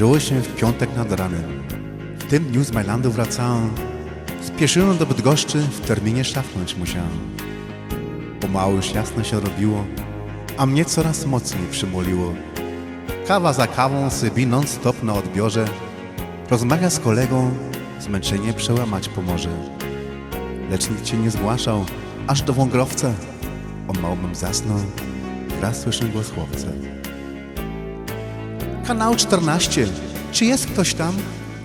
Zdarzyło się w piątek nad ranem. W tym dniu z Majlandu wracałem. Spieszyłem do Bydgoszczy, w terminie szafnąć musiałem. Pomału już jasno się robiło, a mnie coraz mocniej przymoliło. Kawa za kawą sybi non-stop na odbiorze. Rozmawia z kolegą, zmęczenie przełamać pomoże. Lecz nikt cię nie zgłaszał, aż do wągrowca. O małym zasnął, raz słyszę głos chłopca. Kanał 14. Czy jest ktoś tam?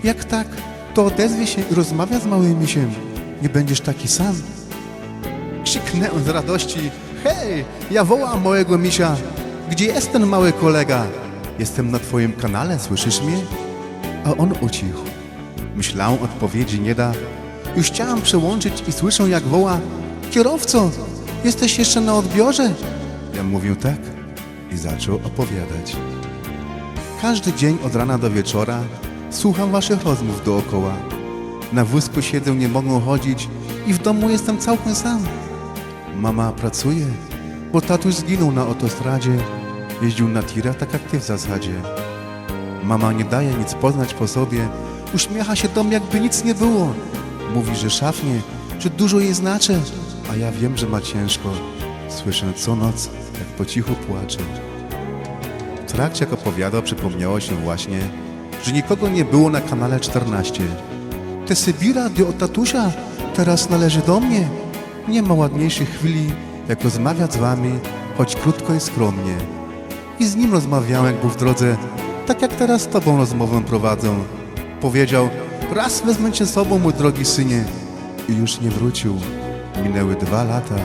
Jak tak, to odezwie się i rozmawia z małymi misiem. Nie będziesz taki sam. Krzyknęłem z radości. Hej, ja wołam małego misia. Gdzie jest ten mały kolega? Jestem na twoim kanale, słyszysz mnie? A on ucichł. Myślałem, odpowiedzi nie da. Już chciałem przełączyć i słyszę, jak woła. Kierowco, jesteś jeszcze na odbiorze? Ja mówił tak i zaczął opowiadać. Każdy dzień od rana do wieczora słucham waszych rozmów dookoła. Na wózku siedzę, nie mogą chodzić i w domu jestem całkiem sam. Mama pracuje, bo tatuś zginął na autostradzie. Jeździł na tirach tak jak ty w zasadzie. Mama nie daje nic poznać po sobie. Uśmiecha się do mnie, jakby nic nie było. Mówi, że szafnie, że dużo jej znaczy, a ja wiem, że ma ciężko. Słyszę co noc, jak po cichu płacze. Trakcie jak opowiadał, przypomniało się właśnie, że nikogo nie było na kanale 14. Te Sybira do od tatusia teraz należy do mnie. Nie ma ładniejszej chwili, jak rozmawiać z wami, choć krótko i skromnie. I z nim rozmawiałem, jak był w drodze, tak jak teraz z tobą rozmowę prowadzę. Powiedział, raz wezmę cię sobą, mój drogi synie. I już nie wrócił. Minęły dwa lata,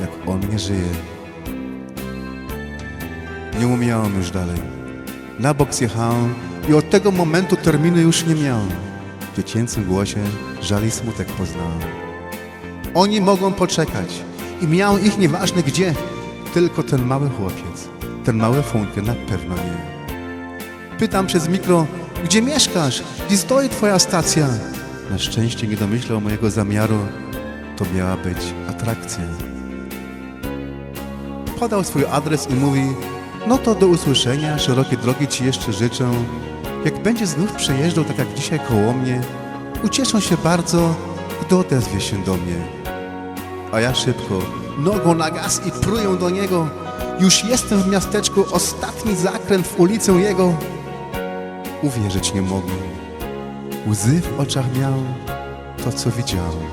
jak on nie żyje. Nie umiałem już dalej. Na bok zjechałem i od tego momentu terminu już nie miałem. W dziecięcym głosie żal i smutek poznałem. Oni mogą poczekać i miałem ich nieważne gdzie, tylko ten mały chłopiec, ten mały funkę na pewno nie. Pytam przez mikro, gdzie mieszkasz? Gdzie stoi twoja stacja? Na szczęście nie domyślał mojego zamiaru. To miała być atrakcja. Podał swój adres i mówi No to do usłyszenia, szerokie drogi Ci jeszcze życzę. Jak będzie znów przejeżdżał tak jak dzisiaj koło mnie, ucieszą się bardzo, gdy odezwie się do mnie. A ja szybko, nogą na gaz i pruję do niego. Już jestem w miasteczku, ostatni zakręt w ulicę jego. Uwierzyć nie mogłem. Łzy w oczach miał to, co widziałem.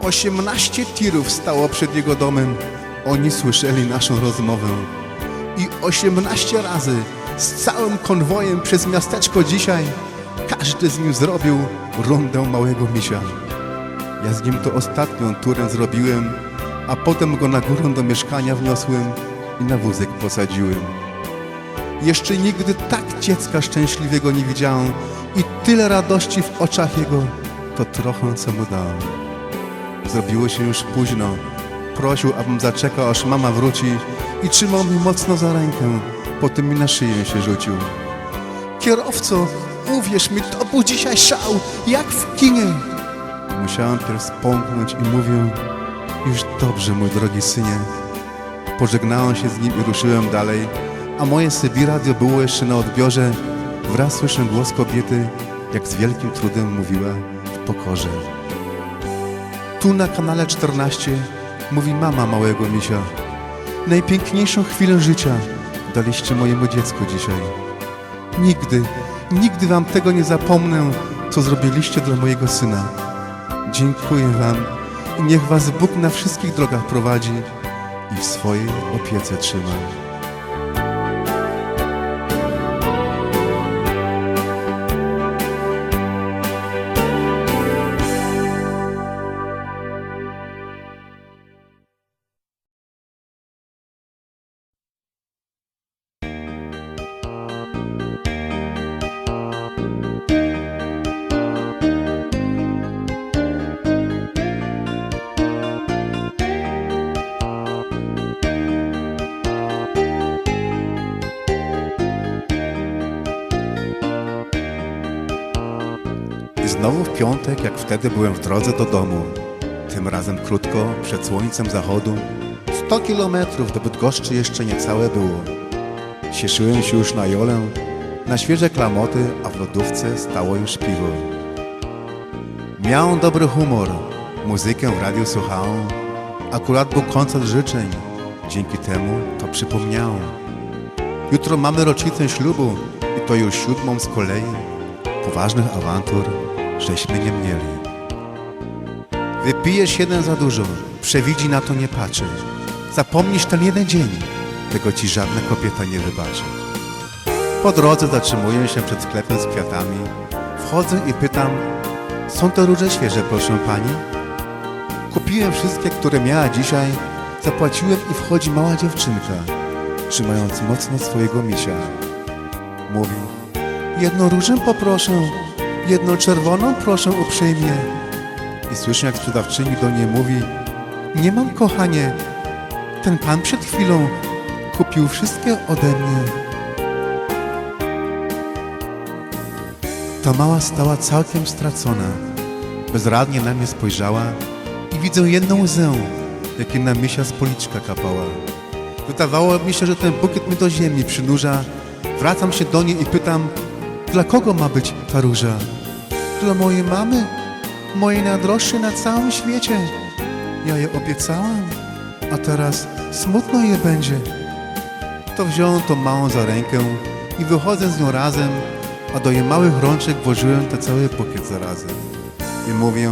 Osiemnaście tirów stało przed jego domem. Oni słyszeli naszą rozmowę. I osiemnaście razy z całym konwojem przez miasteczko dzisiaj każdy z nim zrobił rundę małego misia. Ja z nim to ostatnią turę zrobiłem, a potem go na górę do mieszkania wniosłem i na wózek posadziłem. Jeszcze nigdy tak dziecka szczęśliwego nie widziałem i tyle radości w oczach jego, to trochę co mu dałem. Zrobiło się już późno. Prosił, abym zaczekał, aż mama wróci i trzymał mi mocno za rękę. Potem mi na szyję się rzucił. Kierowco, uwierz mi, to był dzisiaj szał, jak w kinie. Musiałem pierw spąknąć i mówię, już dobrze, mój drogi synie. Pożegnałem się z nim i ruszyłem dalej, a moje Sybi radio było jeszcze na odbiorze. Wraz słyszę głos kobiety, jak z wielkim trudem mówiła w pokorze. Tu na kanale 14 mówi mama małego misia. Najpiękniejszą chwilę życia daliście mojemu dziecku dzisiaj. Nigdy, nigdy wam tego nie zapomnę, co zrobiliście dla mojego syna. Dziękuję wam i niech was Bóg na wszystkich drogach prowadzi i w swojej opiece trzyma. Znowu w piątek, jak wtedy byłem w drodze do domu. Tym razem krótko, przed słońcem zachodu. 100 kilometrów do Bydgoszczy jeszcze niecałe było. Cieszyłem się już na Jolę, na świeże klamoty, a w lodówce stało już piwo. Miałem dobry humor, muzykę w radiu słuchałem, akurat był koncert życzeń, dzięki temu to przypomniałem. Jutro mamy rocznicę ślubu i to już siódmą z kolei. Poważnych awantur żeśmy nie mieli. Wypijesz jeden za dużo, przewidzi na to nie patrzy. Zapomnisz ten jeden dzień, tego ci żadna kobieta nie wybaczy. Po drodze zatrzymuję się przed sklepem z kwiatami. Wchodzę i pytam, są to róże świeże, proszę pani? Kupiłem wszystkie, które miała dzisiaj, zapłaciłem i wchodzi mała dziewczynka, trzymając mocno swojego misia. Mówi, jedną różę poproszę, jedną czerwoną proszę uprzejmie. I słyszę, jak sprzedawczyni do niej mówi, nie mam kochanie, ten pan przed chwilą kupił wszystkie ode mnie. Ta mała stała całkiem stracona. Bezradnie na mnie spojrzała i widzę jedną łzę, jakie na misia z policzka kapała. Wydawało mi się, że ten bukiet mnie do ziemi przynurza. Wracam się do niej i pytam, dla kogo ma być ta róża? Dla mojej mamy, mojej najdroższej na całym świecie. Ja je obiecałam, a teraz smutno je będzie. To wziąłem tą małą za rękę i wychodzę z nią razem, a do jej małych rączek włożyłem ten cały bukiet zarazem. I mówię,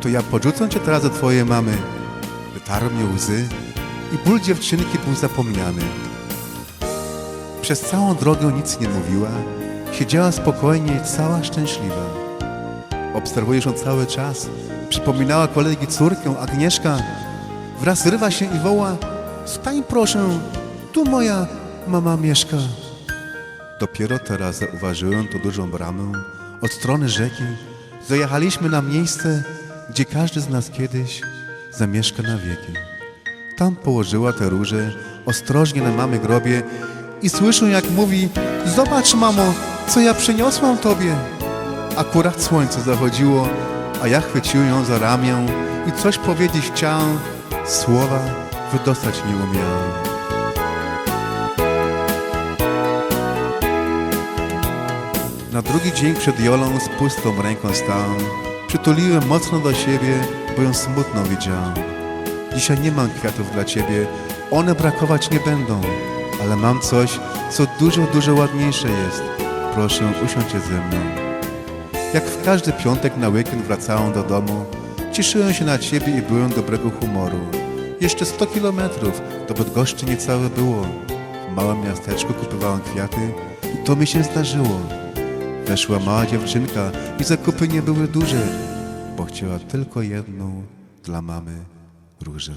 to ja podrzucę cię teraz do twojej mamy. Wytarł mnie łzy i ból dziewczynki był zapomniany. Przez całą drogę nic nie mówiła, siedziała spokojnie cała szczęśliwa. Obserwujesz ją cały czas. Przypominała kolegi córkę, Agnieszka. Wraz rywa się i woła, stań proszę, tu moja mama mieszka. Dopiero teraz zauważyłem tu dużą bramę od strony rzeki. Zajechaliśmy na miejsce, gdzie każdy z nas kiedyś zamieszka na wieki. Tam położyła te róże ostrożnie na mamy grobie i słyszę jak mówi Zobacz mamo, co ja przyniosłam tobie. Akurat słońce zachodziło, a ja chwyciłem ją za ramię i coś powiedzieć chciałem, słowa wydostać nie umiałem. Na drugi dzień przed Jolą z pustą ręką stałem. Przytuliłem mocno do siebie, bo ją smutno widziałem. Dzisiaj nie mam kwiatów dla ciebie, one brakować nie będą, ale mam coś, co dużo, dużo ładniejsze jest. Proszę, usiądźcie ze mną. Jak w każdy piątek na weekend wracałem do domu, cieszyłem się na ciebie i byłem dobrego humoru. Jeszcze 100 kilometrów do Bydgoszczy niecałe było. W małym miasteczku kupowałem kwiaty i to mi się zdarzyło. Weszła mała dziewczynka i zakupy nie były duże, bo chciała tylko jedną dla mamy różę.